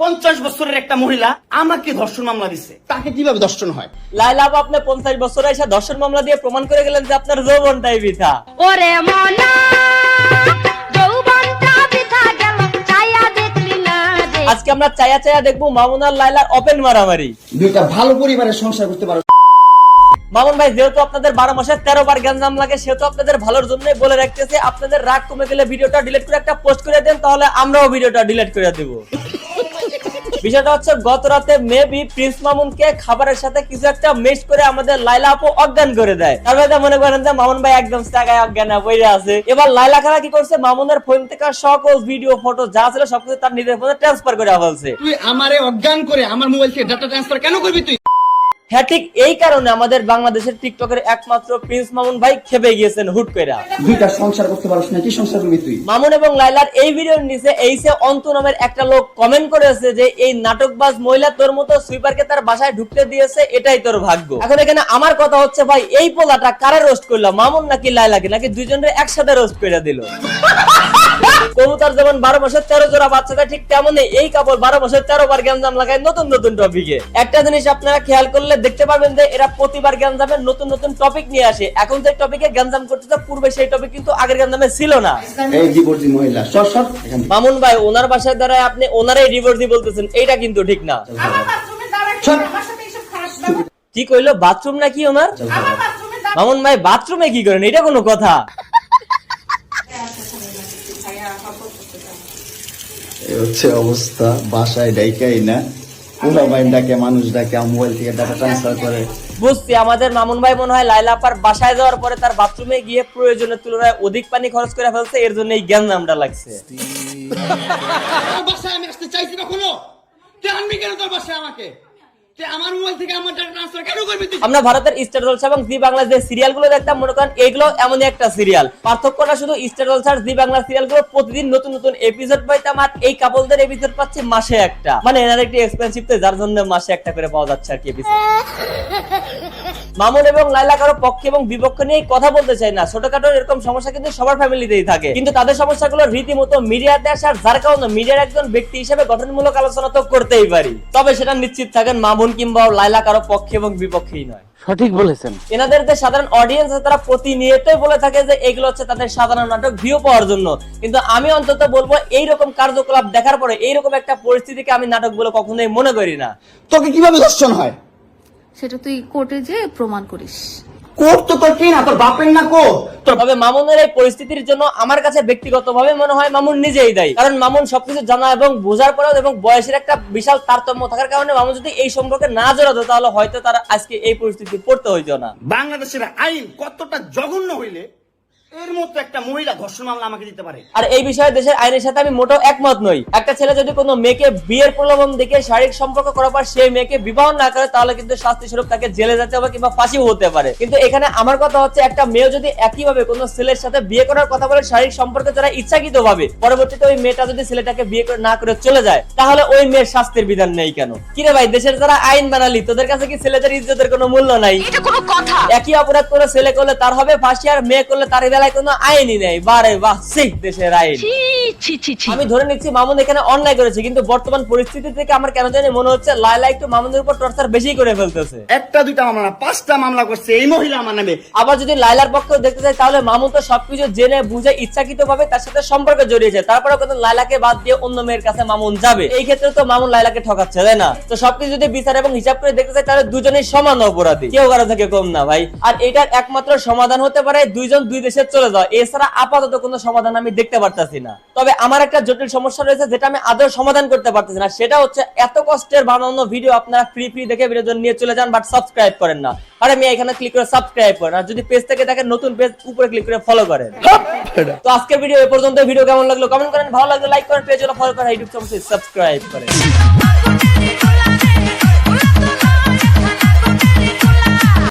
পঞ্চাশ বছরের একটা মহিলা আমাকে ধর্ষণ মামলা দিচ্ছে তাকে কীভাবে ধর্ষণ হয়? লাইলা আপু আপনি পঞ্চাশ বছর এসে দর্শন মামলা দিয়ে প্রমাণ করে গেলেন যে আপনার যৌবনটাই বৃথা। ওরে মনা যৌবনটা বৃথা গেল ছায়া দেখলি না রে আজকে আমরা চায়া চায়া দেখব মামুনার লাইলার ওপেন মারামারি। দুইটা ভালো পরিবারের সংসার করতে পারো। মামুন ভাই যেহেতু আপনাদের বারো মাসে তেরো বার গ্যাঞ্জাম লাগে সেহেতু আপনাদের ভালোর জন্যই বলে রাখতেছে আপনাদের রাগ কমে গেলে ভিডিওটা ডিলিট করে একটা পোস্ট করে দেন তাহলে আমরাও ভিডিওটা ডিলিট করে দেব। বিষয়টা হচ্ছে গত রাতে মেবি প্রিন্স মামুনকে খাবারের সাথে কিছু একটা মিক্স করে আমাদের লাইলা আপু অজ্ঞান করে দেয়। তার ভাই মনে করেন যে মামুন ভাই একদম জায়গায় অজ্ঞান বইরে আছে। এবার লাইলা খালা কি করছে? মামুনের ফোন থেকে সকল ভিডিও ফটো যা ছিল সবকিছু তার নিজের ফোনে ট্রান্সফার করে ফেলছে। তুই আমারে অজ্ঞান করে, আমার মোবাইল থেকে ডাটা ট্রান্সফার কেন করবি তুই? হ্যাঁ ঠিক এই কারণে আমাদের বাংলাদেশের টিকটকের একমাত্র প্রিন্স মামুন ভাই খেপে গিয়েছেন হুট দুইটা সংসার করতে পারছ না কি সংসার করবি তুই? মামুন এবং লাইলার এই ভিডিওর নিচে এইসে অন্তু নামের একটা লোক কমেন্ট করেছে যে এই নাটকবাজ মহিলা তোর মতো সুইপারকে তার বাসায় ঢুকতে দিয়েছে এটাই তোর ভাগ্য। এখন এখানে আমার কথা হচ্ছে ভাই এই পোলাটা কারে রোস্ট করল? মামুন নাকি লাইলাকে নাকি দুইজনের একসাথে রোস্ট করে দিল? কবুতর যেমন বারো মাসের তেরো জোড়া বাচ্চা দেয়, ঠিক তেমনই এই কাপড় বারো মাসের তেরো বার গ্যাঞ্জাম লাগায় নতুন নতুন টপিকে একটা জিনিস আপনারা খেয়াল করলে দেখতে পারবেন যে এরা প্রতিবার গ্যাঞ্জামের নতুন নতুন টপিক নিয়ে আসে। এখন যে টপিকে গ্যাঞ্জাম করতেছে পূর্বে সেই টপিক কিন্তু আগের গ্যাঞ্জামে ছিল না। মহিলা সর সর এখান থেকে। মামুন ভাই ওনার বাসায় দ্বারা আপনি ওনারাই ডিভোর্স বলতেছেন এটা কিন্তু ঠিক না। কি কইলো? বাথরুম নাকি ওনার? আমার বাথরুমে দাঁড়ায় মামুন ভাই বাথরুমে কি করেন? এটা কোনো কথা। হচ্ছে অবস্থা বাসায় ডাইকাই না। ডাকে মানুষ ডাকে মোবাইল থেকে ডাটা ট্রান্সফার করে। বুঝছি আমাদের মামুন ভাই মনে হয় বাসায় যাওয়ার পরে তার বাথরুমে গিয়ে প্রয়োজনের তুলনায় অধিক পানি খরচ করে ফেলছে এর জন্য এই জ্ঞান নামটা লাগছে বাসায় আমি আসতে চাইছি কখনো তুই আনবি কেন তোর বাসায় আমাকে? আমার ভারতের স্টার জলসা এবং জি সিরিয়ালগুলো দেখতাম, মনে করেন এগুলো এমনই একটা সিরিয়াল। পার্থক্যটা শুধু স্টার জলসার জি বাংলা সিরিয়ালগুলো প্রতিদিন নতুন নতুন এপিসোড পাইতাম আর এই কাপলদের এপিসোড পাচ্ছি মাসে একটা। মানে এনার একটি এক্সপেন্সিভ তো, যার জন্য মাসে একটা করে পাওয়া যাচ্ছে আর কি এপিসোড মামুন এবং লাইলা কারও পক্ষে এবং বিপক্ষ নিয়ে কথা বলতে চাই না। ছোটখাটো এরকম সমস্যা কিন্তু সবার ফ্যামিলিতেই থাকে। কিন্তু তাদের সমস্যাগুলো রীতিমতো মিডিয়াতে আসার, যার কারণে মিডিয়ার একজন ব্যক্তি হিসেবে গঠনমূলক আলোচনা তো করতেই পারি। তবে সেটা নিশ্চিত থাকেন মামুন কিংবা লাইলা কারও পক্ষে এবং বিপক্ষেই নয়। সঠিক বলেছেন। এনাদের যে সাধারণ অডিয়েন্স আছে তারা প্রতিনিয়তই বলে থাকে যে এগুলো হচ্ছে তাদের সাধারণ নাটক ভিউ পাওয়ার জন্য। কিন্তু আমি অন্তত বলব এই রকম কার্যকলাপ দেখার পরে এই রকম একটা পরিস্থিতিকে আমি নাটক বলে কখনোই মনে করি না। তোকে কীভাবে ধর্ষণ হয়? সেটা তুই কোর্টে যে প্রমাণ করিস। কোর্ট তো তোর কি না? তোর বাপের না কো তবে মামুনের এই পরিস্থিতির জন্য আমার কাছে ব্যক্তিগতভাবে মনে হয় মামুন নিজেই দায়ী। কারণ মামুন সবকিছু জানা এবং বোঝার পরেও এবং বয়সের একটা বিশাল তারতম্য থাকার কারণে মামুন যদি এই সম্পর্কে না জড়াতো তাহলে হয়তো তার আজকে এই পরিস্থিতি পড়তে হইতো না। বাংলাদেশের আইন কতটা জঘন্য হইলে এর মতো একটা মহিলা ধর্ষণ মামলা আমাকে দিতে পারে। আর এই বিষয়ে দেশের আইনের সাথে আমি মোটেও একমত নই। একটা ছেলে যদি কোনো মেয়েকে বিয়ের প্রলোভন দেখে শারীরিক সম্পর্ক করার পর সেই মেয়েকে বিবাহ না করে তাহলে কিন্তু শাস্তি স্বরূপ তাকে জেলে যেতে হবে কিংবা ফাঁসিও হতে পারে। কিন্তু এখানে আমার কথা হচ্ছে একটা মেয়ে যদি একইভাবে কোনো ছেলের সাথে বিয়ে করার কথা বলে শারীরিক সম্পর্কে যারা ইচ্ছাকৃত ভাবে পরবর্তীতে ওই মেয়েটা যদি ছেলেটাকে বিয়ে করে না করে চলে যায় তাহলে ওই মেয়ের শাস্তির বিধান নেই কেন? কিরে ভাই দেশের যারা আইন বানালি তোদের কাছে কি ছেলেদের ইজ্জতের কোনো মূল্য নাই? এটা কোনো একই অপরাধ করে ছেলে করলে তার হবে ফাঁসি আর মেয়ে করলে তার বেলায় কোনো আইনই নেই। বারে বাহ সেই দেশের আইন। আমি ধরে নিচ্ছি মামুন এখানে অন্যায় করেছে কিন্তু বর্তমান পরিস্থিতি থেকে আমার কেন জানি মনে হচ্ছে লাইলা একটু মামুনের উপর টর্চার বেশি করে ফেলতেছে। একটা দুইটা মামলা না পাঁচটা মামলা করছে এই মহিলা আমার নামে। আবার যদি লাইলার পক্ষ দেখতে চাই তাহলে মামুন তো সবকিছু জেনে বুঝে ইচ্ছাকৃত ভাবে তার সাথে সম্পর্কে জড়িয়েছে। তারপরে কিন্তু লাইলাকে বাদ দিয়ে অন্য মেয়ের কাছে মামুন যাবে। এই ক্ষেত্রে তো মামুন লাইলাকে ঠকাচ্ছে তাই না? তো সবকিছু যদি বিচার এবং হিসাব করে দেখতে চাই তাহলে দুজনেই সমান অপরাধী। কেউ কারও থেকে কম না ভাই। আর এটার একমাত্র সমাধান হতে পারে দুইজন দুই দেশে চলে যাওয়া। এছাড়া আপাতত কোনো সমাধান আমি দেখতে পারতাছি না। তবে আমার একটা জটিল সমস্যা রয়েছে যেটা আমি আদৌ সমাধান করতে পারতেছি না। সেটা হচ্ছে এত কষ্টের বানানো ভিডিও আপনারা ফ্রি ফ্রি দেখে ভিডিও নিয়ে চলে যান বাট সাবস্ক্রাইব করেন না। আরে আমি এখানে ক্লিক করে সাবস্ক্রাইব করেন। আর যদি পেজ থেকে দেখেন নতুন পেজ উপরে ক্লিক করে ফলো করেন। তো আজকের ভিডিও এ পর্যন্ত ভিডিও কেমন লাগল? কমেন্ট করেন। ভালো লাগলে লাইক করেন পেজ ফলো করেন ইউটিউব চ্যানেল সাবস্ক্রাইব করেন।